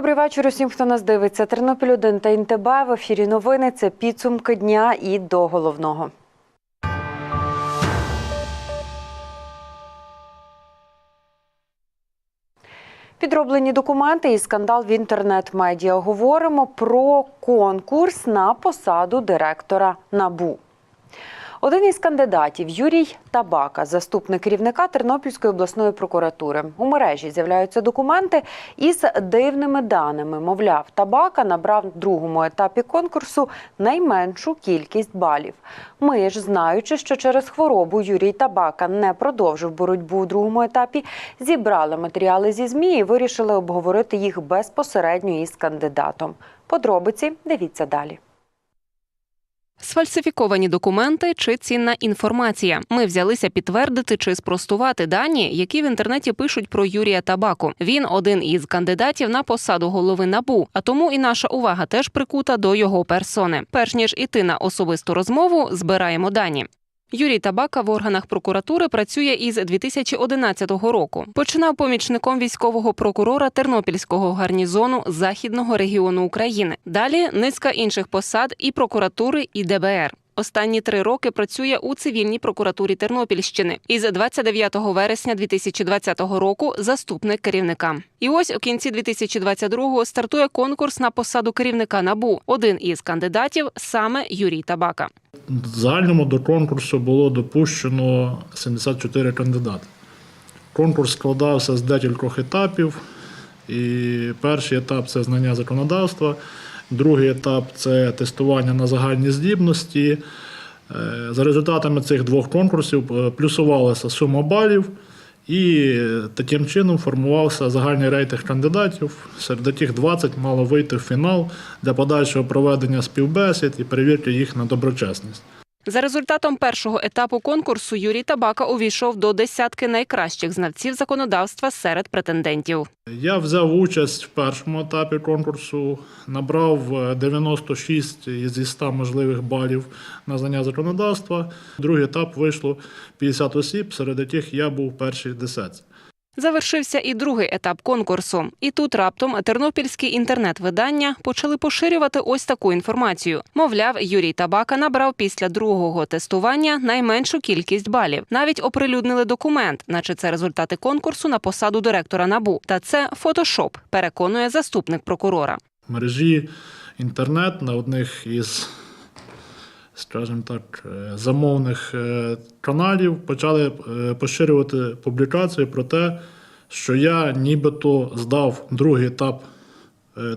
Добрий вечір усім, хто нас дивиться. Тернопіль 1 та ІНТБ в ефірі новини. Це підсумки дня і до головного. Підроблені документи і скандал в інтернет-медіа. Говоримо про конкурс на посаду директора НАБУ. Один із кандидатів Юрій Табака, заступник керівника Тернопільської обласної прокуратури. У мережі з'являються документи із дивними даними. Мовляв, Табака набрав в другому етапі конкурсу найменшу кількість балів. Ми ж, знаючи, що через хворобу Юрій Табака не продовжив боротьбу у другому етапі, зібрали матеріали зі ЗМІ і вирішили обговорити їх безпосередньо із кандидатом. Подробиці дивіться далі. Сфальсифіковані документи чи цінна інформація. Ми взялися підтвердити чи спростувати дані, які в інтернеті пишуть про Юрія Табаку. Він один із кандидатів на посаду голови набу. А тому і наша увага теж прикута до його персони. Перш ніж іти на особисту розмову, збираємо дані. Юрій Табака в органах прокуратури працює із 2011 року. Починав помічником військового прокурора Тернопільського гарнізону Західного регіону України. Далі низка інших посад і прокуратури, і ДБР. Останні три роки працює у цивільній прокуратурі Тернопільщини. Із 29 вересня 2020 року заступник керівника. І ось у кінці 2022-го стартує конкурс на посаду керівника набу. Один із кандидатів саме Юрій Табака. В загальному до конкурсу було допущено 74 кандидати. Конкурс складався з декількох етапів. І перший етап це знання законодавства, другий етап це тестування на загальні здібності. Е, За результатами цих двох конкурсів е, плюсувалася сума балів, і таким чином формувався загальний рейтинг кандидатів. Серед яких 20 мало вийти в фінал для подальшого проведення співбесід і перевірки їх на доброчесність. За результатом першого етапу конкурсу Юрій Табака увійшов до десятки найкращих знавців законодавства серед претендентів. Я взяв участь в першому етапі конкурсу, набрав е, 96 зі 100 можливих балів на знання законодавства. Другий етап вийшло 50 осіб, серед яких я був в першій десятці. Завершився і другий етап конкурсу. І тут раптом тернопільські інтернет-видання почали поширювати ось таку інформацію. Мовляв, Юрій Табака набрав після другого тестування найменшу кількість балів. Навіть оприлюднили документ, наче це результати конкурсу на посаду директора набу. Та це фотошоп, переконує заступник прокурора. Мережі інтернет на одних із, скажімо так, е, замовних е, каналів почали е, поширювати публікації про те, що я нібито здав другий етап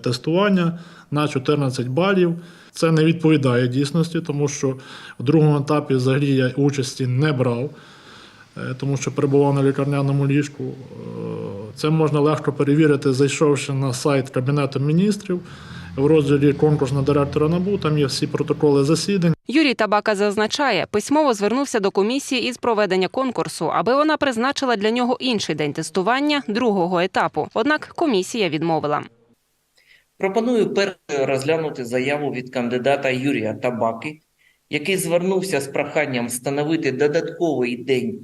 тестування на 14 балів. Це не відповідає дійсності, тому що в другому етапі взагалі я участі не брав, тому що перебував на лікарняному ліжку. Це можна легко перевірити, зайшовши на сайт Кабінету міністрів в розділі конкурс на директора НАБУ. Там є всі протоколи засідань. Юрій Табака зазначає, письмово звернувся до комісії із проведення конкурсу, аби вона призначила для нього інший день тестування другого етапу. Однак комісія відмовила. Пропоную перше розглянути заяву від кандидата Юрія Табаки, який звернувся з проханням встановити додатковий день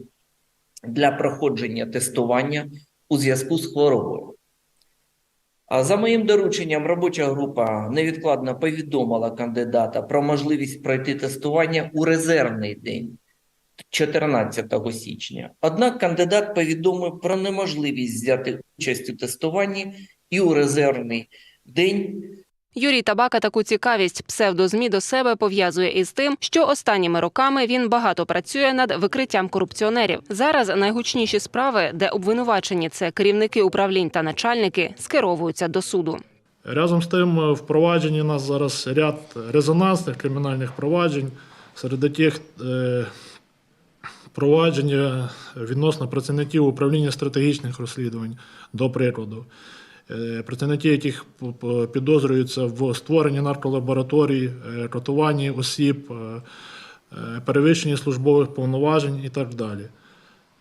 для проходження тестування у зв'язку з хворобою. За моїм дорученням, робоча група невідкладно повідомила кандидата про можливість пройти тестування у резервний день 14 січня. Однак кандидат повідомив про неможливість взяти участь у тестуванні і у резервний день Юрій Табака таку цікавість псевдозмі до себе пов'язує із тим, що останніми роками він багато працює над викриттям корупціонерів. Зараз найгучніші справи, де обвинувачені це керівники управлінь та начальники, скеровуються до суду. Разом з тим, е, в провадженні у нас зараз ряд резонансних кримінальних проваджень, серед яких е, провадження відносно працівників управління стратегічних розслідувань, до прикладу. Е, Працівники, яких підозрюються в створенні нарколабораторій, е, катуванні осіб, е, е, перевищенні службових повноважень і так далі.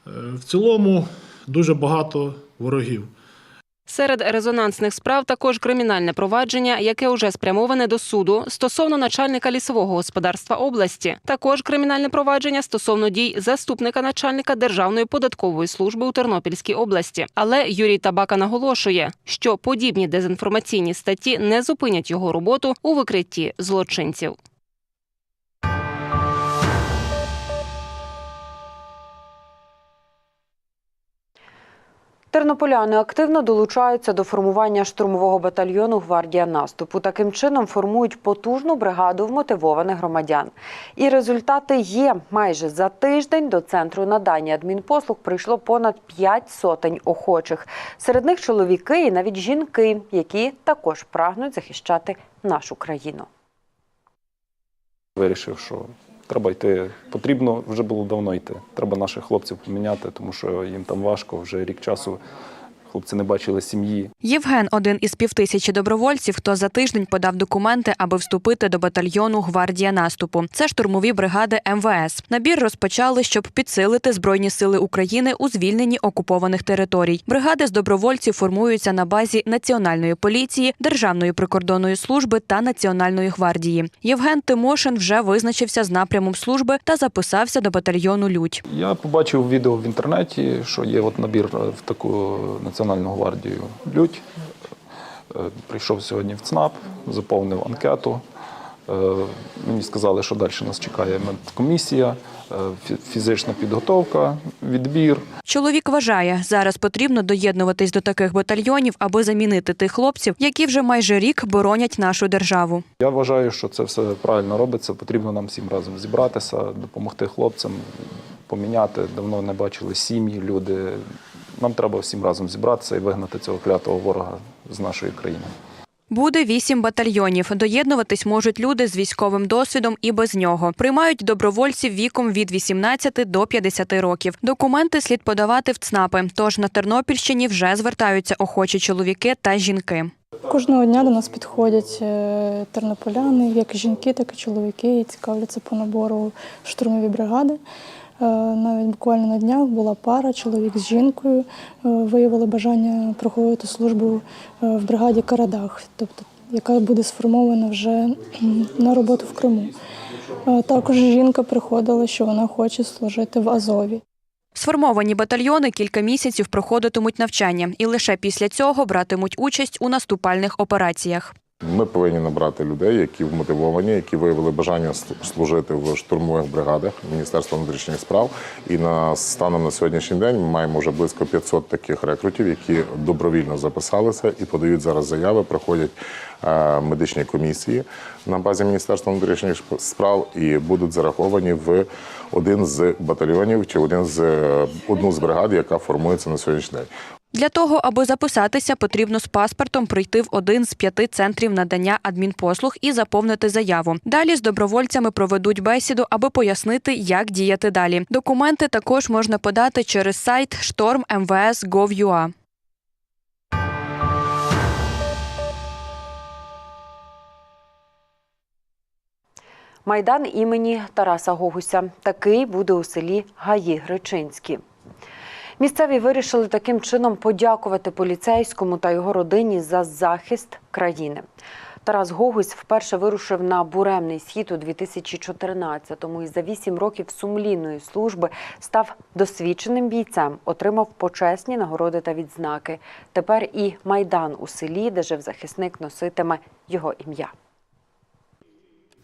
Е, В цілому дуже багато ворогів. Серед резонансних справ також кримінальне провадження, яке уже спрямоване до суду стосовно начальника лісового господарства області. Також кримінальне провадження стосовно дій заступника начальника Державної податкової служби у Тернопільській області. Але Юрій Табака наголошує, що подібні дезінформаційні статті не зупинять його роботу у викритті злочинців. Тернополяни активно долучаються до формування штурмового батальйону Гвардія наступу. Таким чином формують потужну бригаду вмотивованих громадян. І результати є. Майже за тиждень до центру надання адмінпослуг прийшло понад 5 сотень охочих. Серед них чоловіки і навіть жінки, які також прагнуть захищати нашу країну. Вирішив, що треба йти. Потрібно вже було давно йти. Треба наших хлопців поміняти, тому що їм там важко вже рік часу. Хлопці не бачили сім'ї. Євген один із півтисячі добровольців, хто за тиждень подав документи, аби вступити до батальйону Гвардія наступу. Це штурмові бригади МВС. Набір розпочали, щоб підсилити збройні сили України у звільненні окупованих територій. Бригади з добровольців формуються на базі національної поліції, Державної прикордонної служби та Національної гвардії. Євген Тимошин вже визначився з напрямом служби та записався до батальйону Людь. Я побачив відео в інтернеті, що є от набір в таку національну гвардію Людь. Е, Прийшов сьогодні в ЦНАП, заповнив анкету. Е, Мені сказали, що далі нас чекає медкомісія, е, фізична підготовка, відбір. Чоловік вважає, зараз потрібно доєднуватись до таких батальйонів, аби замінити тих хлопців, які вже майже рік боронять нашу державу. Я вважаю, що це все правильно робиться. Потрібно нам всім разом зібратися, допомогти хлопцям, поміняти. Давно не бачили сім'ї, люди. Нам треба всім разом зібратися і вигнати цього клятого ворога з нашої країни. Буде вісім батальйонів. Доєднуватись можуть люди з військовим досвідом і без нього. Приймають добровольців віком від 18 до 50 років. Документи слід подавати в ЦНАПи. Тож на Тернопільщині вже звертаються охочі чоловіки та жінки. Кожного дня до нас підходять е, тернополяни, як жінки, так і чоловіки, і цікавляться по набору штурмові бригади. Е, Навіть буквально на днях була пара, чоловік з жінкою, е, виявили бажання проходити службу е, в бригаді Карадах, тобто яка буде сформована вже на роботу в Криму. Також жінка приходила, що вона хоче служити в Азові. Сформовані батальйони кілька місяців проходитимуть навчання і лише після цього братимуть участь у наступальних операціях. Ми повинні набрати людей, які вмотивовані, які виявили бажання служити в штурмових бригадах Міністерства внутрішніх справ. І на станом на сьогоднішній день ми маємо вже близько 500 таких рекрутів, які добровільно записалися і подають зараз заяви, проходять е, медичні комісії на базі Міністерства внутрішніх справ і будуть зараховані в один з батальйонів чи один з е, одну з бригад, яка формується на сьогоднішній день. Для того, аби записатися, потрібно з паспортом прийти в один з п'яти центрів надання адмінпослуг і заповнити заяву. Далі з добровольцями проведуть бесіду, аби пояснити, як діяти далі. Документи також можна подати через сайт storm.mvs.gov.ua. Майдан імені Тараса Гогуся. Такий буде у селі Гаї Гречинські. Місцеві вирішили таким чином подякувати поліцейському та його родині за захист країни. Тарас Гогусь вперше вирушив на буремний схід у 2014-му і за вісім років сумлінної служби став досвідченим бійцем, отримав почесні нагороди та відзнаки. Тепер і майдан у селі, де жив захисник, носитиме його ім'я.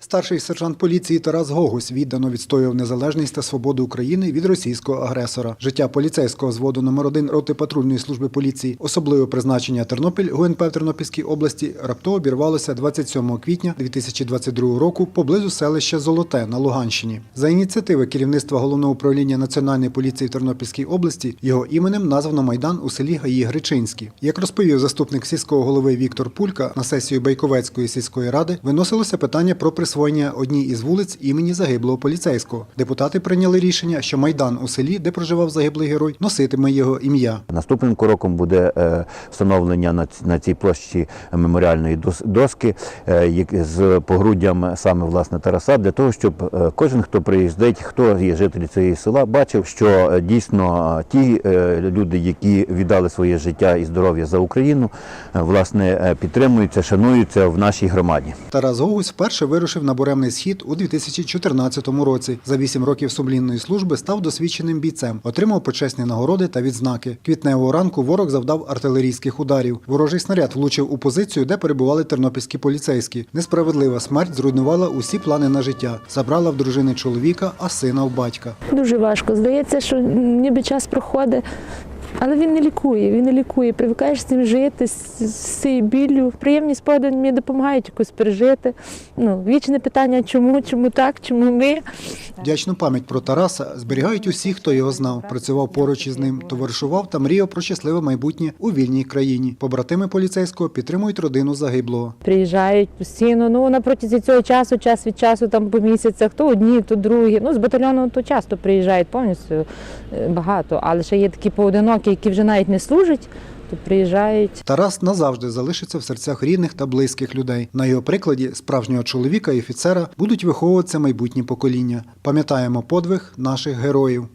Старший сержант поліції Тарас Гогусь віддано відстоював незалежність та свободу України від російського агресора. Життя поліцейського зводу номер 1 роти патрульної служби поліції, особливе призначення Тернопіль ГУНП в Тернопільській області раптово обірвалося 27 квітня 2022 року поблизу селища Золоте на Луганщині. За ініціативи керівництва головного управління національної поліції в Тернопільській області його іменем названо майдан у селі Гаї Гречинські. Як розповів заступник сільського голови Віктор Пулька на сесію Байковецької сільської ради, виносилося питання про присвоєння присвоєння одній із вулиць імені загиблого поліцейського. Депутати прийняли рішення, що майдан у селі, де проживав загиблий герой, носитиме його ім'я. Наступним кроком буде е, встановлення на цій площі меморіальної доски е, з погруддям саме власне Тараса, для того, щоб е, кожен, хто приїздить, хто є жителі цієї села, бачив, що дійсно ті люди, які віддали своє життя і здоров'я за Україну, власне підтримуються, шануються в нашій громаді. Тарас Гогусь вперше вирушив на буремний схід у 2014 році. За вісім років сумлінної служби став досвідченим бійцем, отримав почесні нагороди та відзнаки. Квітневого ранку ворог завдав артилерійських ударів. Ворожий снаряд влучив у позицію, де перебували тернопільські поліцейські. Несправедлива смерть зруйнувала усі плани на життя. Забрала в дружини чоловіка, а сина в батька. Дуже важко. Здається, що ніби час проходить. Але він не лікує, він не лікує. Привикаєш з цим жити, з, цією біллю. Приємні спогади мені допомагають якось пережити. Ну, вічне питання, чому, чому так, чому ми. Вдячну пам'ять про Тараса зберігають усі, хто його знав, працював поруч із ним, товаришував та мріяв про щасливе майбутнє у вільній країні. Побратими поліцейського підтримують родину загиблого. Приїжджають постійно. Ну, на протязі цього часу, час від часу, там по місяцях, то одні, то другі. Ну, з батальйону то часто приїжджають повністю е, багато, але ще є такі поодинокі, які вже навіть не служать, приїжджають. Тарас назавжди залишиться в серцях рідних та близьких людей. На його прикладі справжнього чоловіка і офіцера будуть виховуватися майбутні покоління. Пам'ятаємо подвиг наших героїв.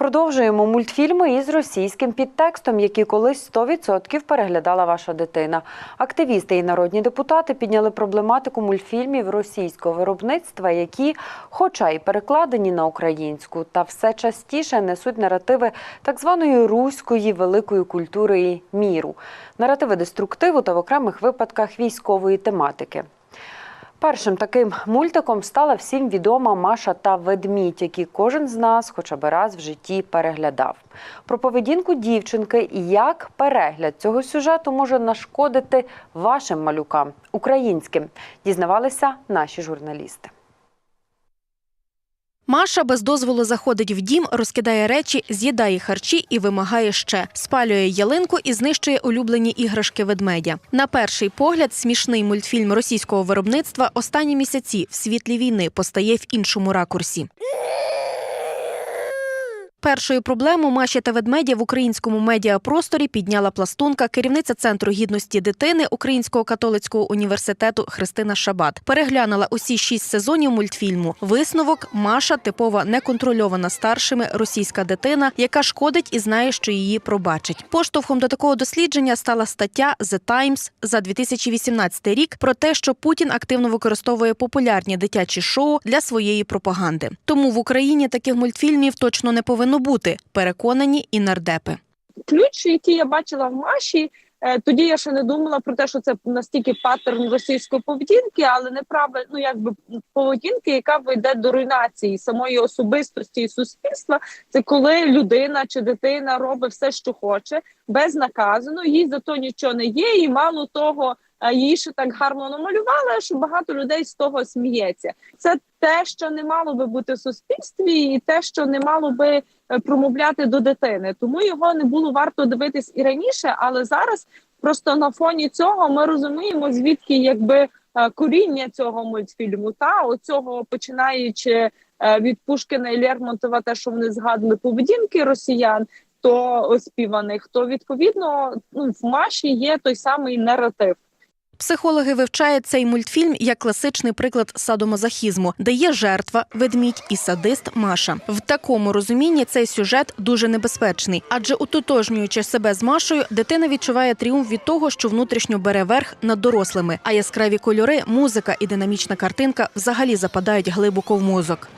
Продовжуємо мультфільми із російським підтекстом, які колись 100% переглядала ваша дитина. Активісти і народні депутати підняли проблематику мультфільмів російського виробництва, які, хоча й перекладені на українську, та все частіше несуть наративи так званої руської великої культури і міру, наративи деструктиву та в окремих випадках військової тематики. Першим таким мультиком стала всім відома Маша та ведмідь, які кожен з нас хоча б раз в житті переглядав. Про поведінку дівчинки і як перегляд цього сюжету може нашкодити вашим малюкам українським, дізнавалися наші журналісти. Маша без дозволу заходить в дім, розкидає речі, з'їдає харчі і вимагає ще. Спалює ялинку і знищує улюблені іграшки ведмедя. На перший погляд, смішний мультфільм російського виробництва останні місяці в світлі війни постає в іншому ракурсі. Першою проблему Маші та ведмедя в українському медіапросторі підняла пластунка, керівниця центру гідності дитини Українського католицького університету Христина Шабат. Переглянула усі шість сезонів мультфільму. Висновок Маша типова неконтрольована старшими російська дитина, яка шкодить і знає, що її пробачить. Поштовхом до такого дослідження стала стаття The Times за 2018 рік про те, що Путін активно використовує популярні дитячі шоу для своєї пропаганди. Тому в Україні таких мультфільмів точно не повинно бути. Переконані і нардепи. ключ, який я бачила в Маші. е, Тоді я ще не думала про те, що це настільки паттерн російської поведінки, але неправильно, ну якби поведінки, яка веде до руйнації самої особистості і суспільства. Це коли людина чи дитина робить все, що хоче, безнаказано, їй за то нічого не є, і мало того, е, її ще так гарно намалювали, що багато людей з того сміється. Це те, що не мало би бути в суспільстві, і те, що не мало би промовляти до дитини. Тому його не було варто дивитись і раніше, але зараз просто на фоні цього ми розуміємо, звідки якби е, коріння цього мультфільму. Та оцього починаючи е, від Пушкіна і Лермонтова, те, що вони згадували поведінки росіян. То оспіваних, то відповідно ну в Маші є той самий наратив. Психологи вивчають цей мультфільм як класичний приклад садомазохізму, де є жертва, ведмідь і садист Маша. В такому розумінні цей сюжет дуже небезпечний, адже утотожнюючи себе з Машою, дитина відчуває тріумф від того, що внутрішньо бере верх над дорослими. А яскраві кольори, музика і динамічна картинка взагалі западають глибоко в мозок.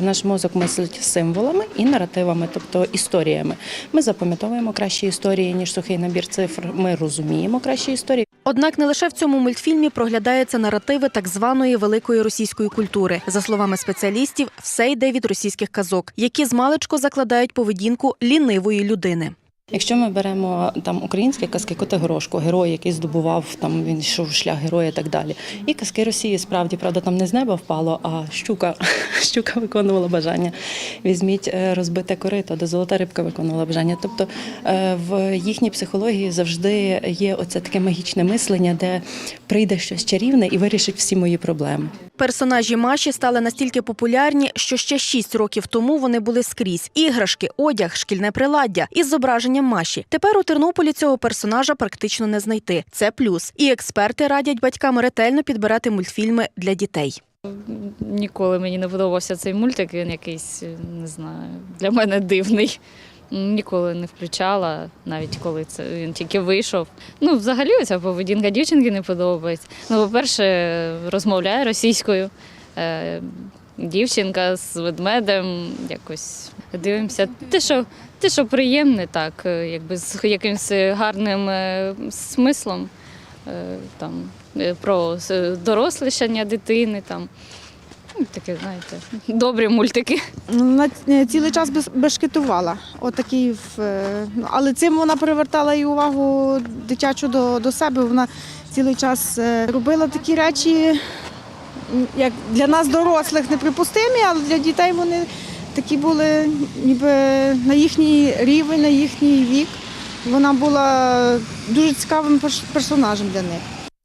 Наш мозок мислить символами і наративами, тобто історіями. Ми запам'ятовуємо кращі історії ніж сухий набір цифр. Ми розуміємо кращі історії. Однак не лише в цьому мультфільмі проглядаються наративи так званої великої російської культури. За словами спеціалістів, все йде від російських казок, які змалечко закладають поведінку лінивої людини. Якщо ми беремо там українські казки Котигорошко, герой, який здобував там він йшов шлях героя і так далі. І казки Росії справді правда там не з неба впало, а щука, щука виконувала бажання. Візьміть е, розбите корито, де золота рибка виконувала бажання. Тобто е, в їхній психології завжди є оце таке магічне мислення, де прийде щось чарівне і вирішить всі мої проблеми. Персонажі Маші стали настільки популярні, що ще шість років тому вони були скрізь: іграшки, одяг, шкільне приладдя із зображенням Маші. Тепер у Тернополі цього персонажа практично не знайти. Це плюс. І експерти радять батькам ретельно підбирати мультфільми для дітей. Ніколи мені не подобався цей мультик. Він якийсь не знаю, для мене дивний. Ніколи не включала, навіть коли це він тільки вийшов. Ну, взагалі, ця поведінка дівчинки не подобається. Ну, по-перше, розмовляє російською. Дівчинка з ведмедем якось дивимося. Те, що, те, що приємне, так, е, якби з якимось гарним е, смислом. Е, там, про дорослішання дитини. Там. Ну, Таке, знаєте, добрі мультики. На е, цілий час бешкетувала. Отакий, ну, але цим вона привертала і увагу дитячу до, до себе. Вона цілий час робила такі речі, як для нас, дорослих, неприпустимі, але для дітей вони такі були ніби на їхній рівень, на їхній вік. Вона була дуже цікавим персонажем для них.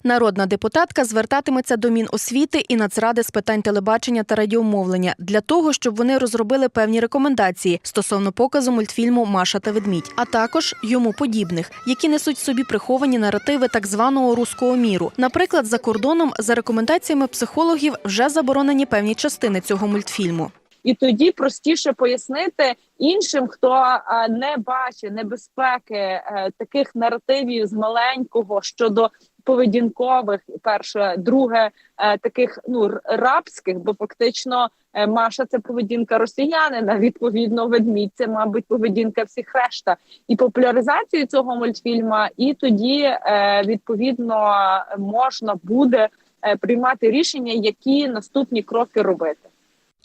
Народна депутатка звертатиметься до Міносвіти і Нацради з питань телебачення та радіомовлення для того, щоб вони розробили певні рекомендації стосовно показу мультфільму Маша та ведмідь, а також йому подібних, які несуть собі приховані наративи так званого руського міру. Наприклад, за кордоном, за рекомендаціями психологів, вже заборонені певні частини цього мультфільму. І тоді простіше пояснити іншим, хто не бачить небезпеки е, таких наративів з маленького щодо поведінкових, перше, друге, е, таких ну рабських, бо фактично е, Маша це поведінка росіянина. Відповідно, ведмідь це, мабуть, поведінка всіх решта, і популяризацію цього мультфільма, і тоді е, відповідно можна буде приймати рішення, які наступні кроки робити.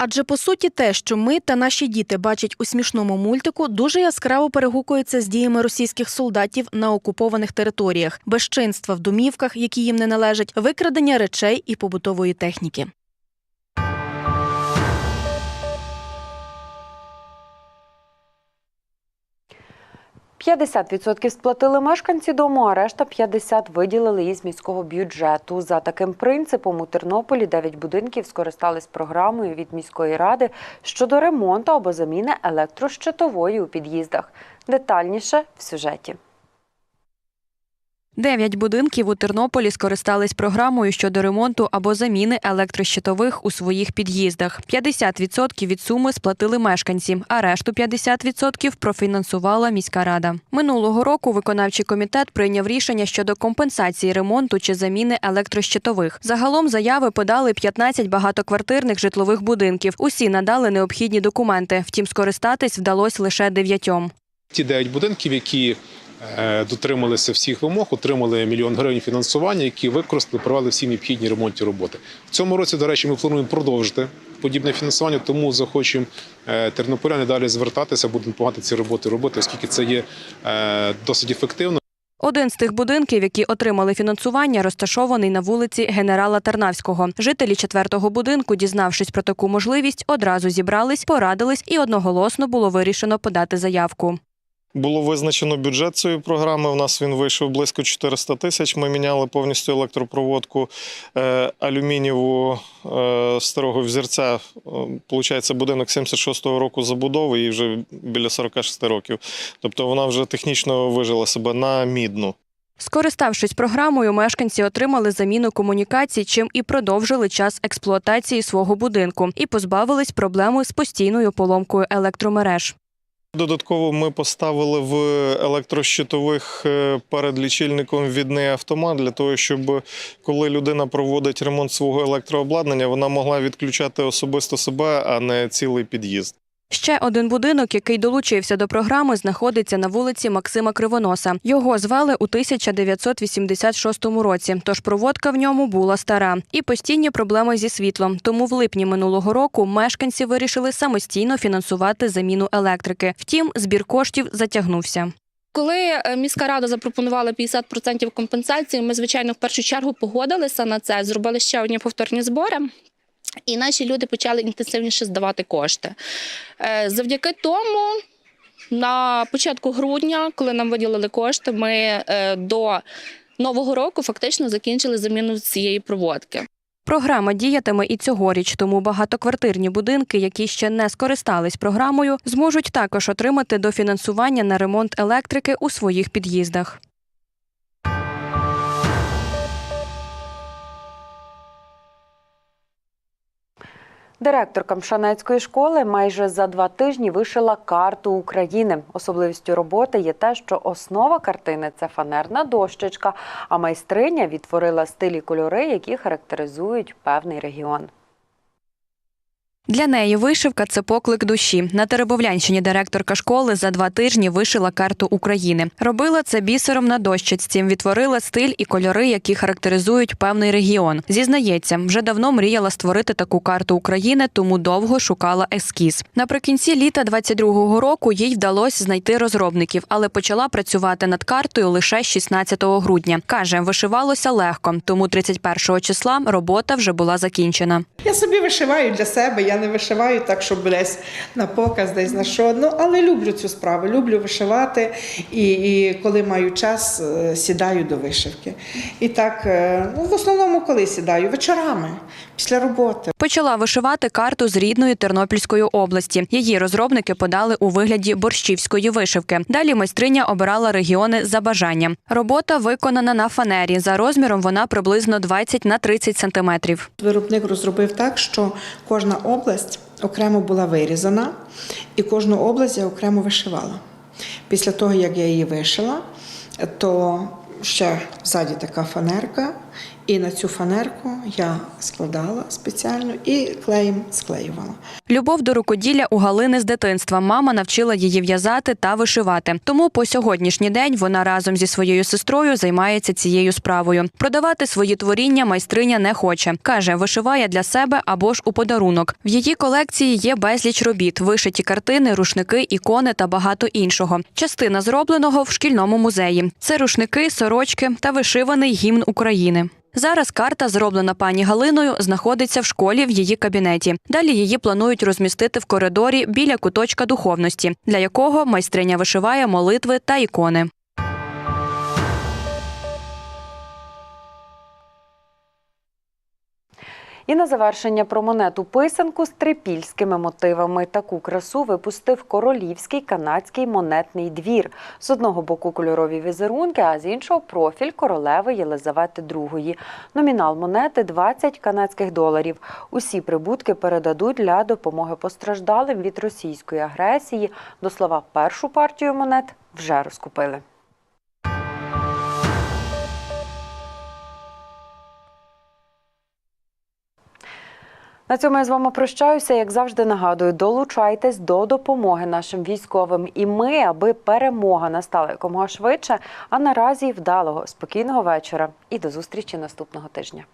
Адже по суті, те, що ми та наші діти бачать у смішному мультику, дуже яскраво перегукується з діями російських солдатів на окупованих територіях, безчинства в домівках, які їм не належать, викрадення речей і побутової техніки. – 50% сплатили мешканці дому, а решта 50% виділили із міського бюджету. За таким принципом у Тернополі 9 будинків скористались програмою від міської ради щодо ремонту або заміни електрощитової у під'їздах. Детальніше в сюжеті. Дев'ять будинків у Тернополі скористались програмою щодо ремонту або заміни електрощитових у своїх під'їздах. 50% від суми сплатили мешканці, а решту 50% профінансувала міська рада. Минулого року виконавчий комітет прийняв рішення щодо компенсації ремонту чи заміни електрощитових. Загалом заяви подали 15 багатоквартирних житлових будинків. Усі надали необхідні документи. Втім, скористатись вдалося лише дев'ятьом. Ті дев'ять будинків, які дотрималися всіх вимог, отримали мільйон гривень фінансування, які використали, провели всі необхідні ремонтні роботи. В цьому році, до речі, ми плануємо продовжити подібне фінансування, тому захочемо е, тернополяни далі звертатися, будемо допомагати ці роботи робити, оскільки це є е, досить ефективно. Один з тих будинків, які отримали фінансування, розташований на вулиці генерала Тарнавського. Жителі четвертого будинку, дізнавшись про таку можливість, одразу зібрались, порадились і одноголосно було вирішено подати заявку. Було визначено бюджет цієї програми. У нас він вийшов близько 400 тисяч. Ми міняли повністю електропроводку е, алюмінієву е, старого взірця. Е, Получається, будинок 76-го року забудови і вже біля 46 років. Тобто вона вже технічно вижила себе на мідну. Скориставшись програмою, мешканці отримали заміну комунікацій, чим і продовжили час експлуатації свого будинку і позбавились проблеми з постійною поломкою електромереж. Додатково ми поставили в електрощитових е, перед лічильником відний автомат для того, щоб коли людина проводить ремонт свого електрообладнання, вона могла відключати особисто себе, а не цілий під'їзд. Ще один будинок, який долучився до програми, знаходиться на вулиці Максима Кривоноса. Його звели у 1986 році, тож проводка в ньому була стара і постійні проблеми зі світлом. Тому в липні минулого року мешканці вирішили самостійно фінансувати заміну електрики. Втім, збір коштів затягнувся. Коли е, міська рада запропонувала 50% компенсації, ми, звичайно, в першу чергу погодилися на це, зробили ще одні повторні збори. І наші люди почали інтенсивніше здавати кошти. Е, Завдяки тому, на початку грудня, коли нам виділили кошти, ми е, до нового року фактично закінчили заміну цієї проводки. Програма діятиме і цьогоріч, тому багатоквартирні будинки, які ще не скористались програмою, зможуть також отримати дофінансування на ремонт електрики у своїх під'їздах. Директорка Мшанецької школи майже за два тижні вишила карту України. Особливістю роботи є те, що основа картини це фанерна дощечка, а майстриня відтворила стилі кольори, які характеризують певний регіон. Для неї вишивка це поклик душі. На Теребовлянщині директорка школи за два тижні вишила карту України. Робила це бісером на дощечці, відтворила стиль і кольори, які характеризують певний регіон. Зізнається, вже давно мріяла створити таку карту України, тому довго шукала ескіз. Наприкінці літа 22-го року їй вдалося знайти розробників, але почала працювати над картою лише 16 грудня. каже, вишивалося легко, тому 31 числа робота вже була закінчена. Я собі вишиваю для себе, я не вишиваю так, щоб десь на показ, десь на що. Ну, але люблю цю справу, люблю вишивати. І, і коли маю час, е, сідаю до вишивки. І так, е, ну, в основному, коли сідаю? Вечорами, після роботи. Почала вишивати карту з рідної Тернопільської області. Її розробники подали у вигляді борщівської вишивки. Далі майстриня обирала регіони за бажанням. Робота виконана на фанері. За розміром вона приблизно 20 на 30 сантиметрів. Виробник розробив так, що кожна область окремо була вирізана, і кожну область я окремо вишивала. Після того, як я її вишила, то ще ззаді така фанерка, і на цю фанерку я складала спеціально і клеєм склеювала. Любов до рукоділля у Галини з дитинства. Мама навчила її в'язати та вишивати. Тому по сьогоднішній день вона разом зі своєю сестрою займається цією справою. Продавати свої творіння майстриня не хоче. каже, вишиває для себе або ж у подарунок. В її колекції є безліч робіт, вишиті картини, рушники, ікони та багато іншого. Частина зробленого в шкільному музеї. Це рушники, сорочки та вишиваний гімн України. Зараз карта, зроблена пані Галиною, знаходиться в школі в її кабінеті. Далі її планують розмістити в коридорі біля куточка духовності, для якого майстриня вишиває молитви та ікони. І на завершення про монету писанку з трипільськими мотивами. Таку красу випустив королівський канадський монетний двір. З одного боку кольорові візерунки, а з іншого профіль королеви Єлизавети II. Номінал монети 20 канадських доларів. Усі прибутки передадуть для допомоги постраждалим від російської агресії. До слова, першу партію монет вже розкупили. На цьому я з вами прощаюся. Як завжди нагадую, долучайтесь до допомоги нашим військовим і ми, аби перемога настала якомога швидше. А наразі вдалого, спокійного вечора і до зустрічі наступного тижня.